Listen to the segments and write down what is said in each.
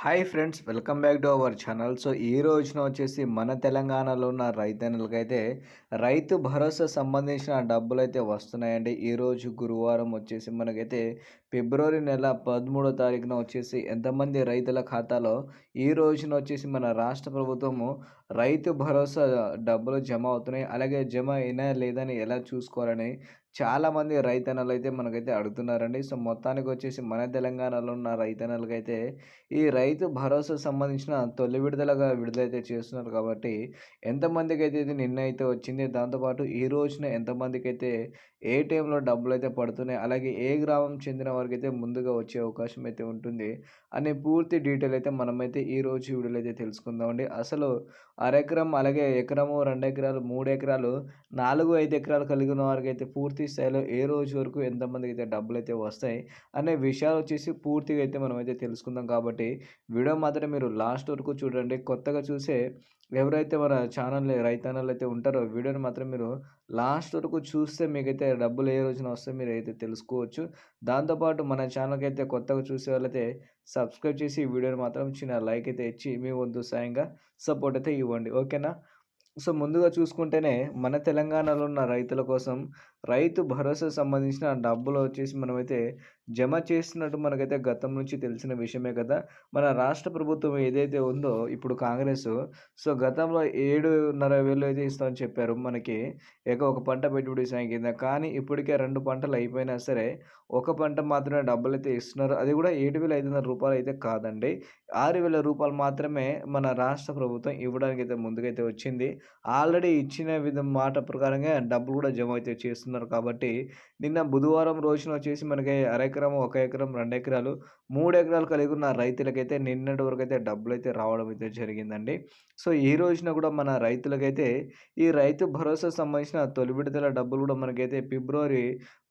Hi friends welcome back to our channel so ఈ రోజున వచ్చేసి మన తెలంగాణలో ఉన్న రైతన్నలకైతే రైతు భరోసా సంబంధించిన డబ్బులు అయితే వస్తున్నాయండి ఈరోజు గురువారం వచ్చేసి మనకైతే ఫిబ్రవరి నెల పదమూడో తారీఖున వచ్చేసి ఎంతమంది రైతుల ఖాతాలో ఈ రోజున వచ్చేసి మన రాష్ట్ర ప్రభుత్వము రైతు భరోసా డబ్బులు జమ అవుతున్నాయి. అలాగే జమ అయినా లేదని ఎలా చూసుకోవాలని చాలామంది రైతన్నలు అయితే మనకైతే అడుగుతున్నారండి. సో మొత్తానికి వచ్చేసి మన తెలంగాణలో ఉన్న రైతన్నలకైతే ఈ రైతు భరోసా సంబంధించిన తొలి విడుదలగా విడుదలైతే చేస్తున్నారు కాబట్టి ఎంతమందికి అయితే ఇది నిన్న అయితే వచ్చింది దాంతోపాటు ఈ రోజున ఎంతమందికి అయితే ఏ టైంలో డబ్బులు అయితే పడుతున్నాయి అలాగే ఏ గ్రామం చెందిన వారికి అయితే ముందుగా వచ్చే అవకాశం అయితే ఉంటుంది అనే పూర్తి డీటెయిల్ అయితే మనమైతే ఈ రోజు వీడియోలో అయితే తెలుసుకుందామండి. అసలు అరెకరం అలాగే ఎకరము రెండు ఎకరాలు మూడు ఎకరాలు నాలుగు ఐదు ఎకరాలు కలిగిన వారికి అయితే పూర్తి స్థాయిలో ఏ రోజు వరకు ఎంతమందికి అయితే డబ్బులు అయితే వస్తాయి అనే విషయాలు వచ్చేసి పూర్తిగా అయితే మనమైతే తెలుసుకుందాం కాబట్టి వీడియో మాత్రం మీరు లాస్ట్ వరకు చూడండి. కొత్తగా చూసే ఎవరైతే మన ఛానల్ రైతన్నలు అయితే ఉంటారో వీడియోని మాత్రం మీరు లాస్ట్ వరకు చూస్తే మీకైతే డబ్బులు ఏ రోజున వస్తే మీరు అయితే తెలుసుకోవచ్చు దాంతోపాటు మన ఛానల్కి అయితే కొత్తగా చూసే వాళ్ళైతే సబ్స్క్రైబ్ చేసి ఈ వీడియోని మాత్రం చిన్న లైక్ అయితే ఇచ్చి మీ వంతు సాయంగా సపోర్ట్ అయితే ఇవ్వండి. ఓకేనా? సో ముందుగా చూసుకుంటేనే మన తెలంగాణలో ఉన్న రైతుల కోసం రైతు భరోసా సంబంధించిన డబ్బులు వచ్చేసి మనమైతే జమ చేస్తున్నట్టు మనకైతే గతం నుంచి తెలిసిన విషయమే కదా. మన రాష్ట్ర ప్రభుత్వం ఏదైతే ఉందో ఇప్పుడు కాంగ్రెస్ సో గతంలో ఏడున్నర వేలు అయితే ఇస్తామని చెప్పారు మనకి. ఏక ఒక పంట పెట్టుబడి సాయం కింద. కానీ ఇప్పటికే రెండు పంటలు అయిపోయినా సరే ఒక పంట మాత్రమే డబ్బులు అయితే ఇస్తున్నారు. అది కూడా ఏడు వేల ఐదు వందల రూపాయలు అయితే కాదండి. ఆరు వేల రూపాయలు మాత్రమే మన రాష్ట్ర ప్రభుత్వం ఇవ్వడానికి అయితే ముందుకైతే వచ్చింది. ఆల్రెడీ ఇచ్చిన విధం మాట ప్రకారంగా డబ్బులు కూడా జమ అయితే చేస్తున్నారు. కాబట్టి నిన్న బుధవారం రోజున వచ్చేసి మనకి అర ఎకరం ఒక ఎకరం రెండు ఎకరాలు మూడు ఎకరాలు కలిగి ఉన్న రైతులకైతే నిన్నటి వరకు అయితే డబ్బులు అయితే రావడం అయితే జరిగిందండి. సో ఈ రోజున కూడా మన రైతులకైతే ఈ రైతు భరోసా సంబంధించిన తొలి విడుదల డబ్బులు కూడా మనకైతే ఫిబ్రవరి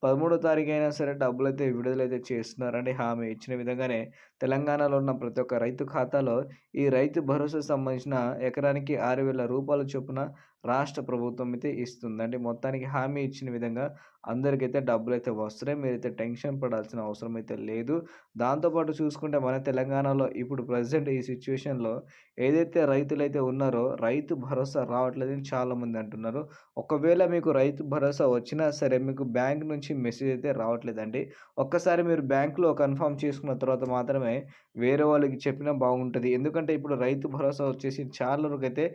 పదమూడో తారీఖు అయినా సరే డబ్బులు అయితే విడుదలైతే చేస్తున్నారండి. హామీ ఇచ్చిన విధంగానే తెలంగాణలో ఉన్న ప్రతి ఒక్క రైతు ఖాతాలో ఈ రైతు భరోసా సంబంధించిన ఎకరానికి ఆరు వేల రూపాయల చొప్పున రాష్ట్ర ప్రభుత్వం అయితే ఇస్తుంది అంటే మొత్తానికి హామీ ఇచ్చిన విధంగా అందరికైతే డబ్బులు అయితే వస్తున్నాయి. మీరైతే టెన్షన్ పడాల్సిన అవసరం అయితే లేదు దాంతోపాటు చూసుకుంటే మన తెలంగాణలో ఇప్పుడు ప్రజెంట్ ఈ సిచ్యువేషన్లో ఏదైతే రైతులైతే ఉన్నారో రైతు భరోసా రావట్లేదని చాలామంది అంటున్నారు. ఒకవేళ మీకు రైతు భరోసా వచ్చినా సరే మీకు బ్యాంక్ నుంచి మెసేజ్ అయితే రావట్లేదండి. ఒక్కసారి మీరు బ్యాంకులో కన్ఫర్మ్ చేసుకున్న తర్వాత మాత్రమే వేరే వాళ్ళకి చెప్పినా బాగుంటుంది. ఎందుకంటే ఇప్పుడు రైతు భరోసా వచ్చేసి చాలా వరకు అయితే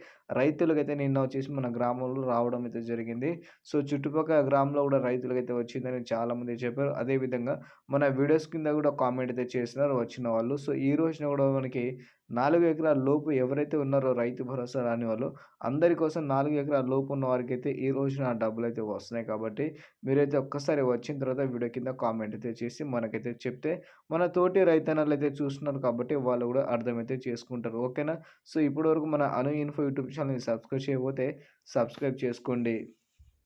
రైతులకైతే నిన్న వచ్చేసి మన గ్రామంలో రావడం అయితే జరిగింది. సో చుట్టుపక్కల గ్రామంలో కూడా రైతులకైతే వచ్చిందని చాలామంది చెప్పారు. అదేవిధంగా మన వీడియోస్ కింద కూడా కామెంట్ అయితే చేసినారు వచ్చిన వాళ్ళు. సో ఈ రోజున కూడా మనకి నాలుగు ఎకరాల లోపు ఎవరైతే ఉన్నారో రైతు భరోసా రాని వాళ్ళు అందరి కోసం నాలుగు ఎకరాల లోపు ఉన్న వారికి అయితే ఈ రోజున డబ్బులు అయితే వస్తున్నాయి కాబట్టి మీరైతే ఒక్కసారి వచ్చిన తర్వాత వీడియో కింద కామెంట్ అయితే చేసి మనకైతే చెప్తే మన తోటి రైతన్నలు అయితే చూస్తున్నారు కాబట్టి వాళ్ళు కూడా అర్థమైతే చేసుకుంటారు. ఓకేనా? సో ఇప్పటివరకు మన అను ఇన్ఫో యూట్యూబ్ ఛానల్ని సబ్స్క్రైబ్ చేయకపోతే సబ్స్క్రైబ్ చేసుకోండి.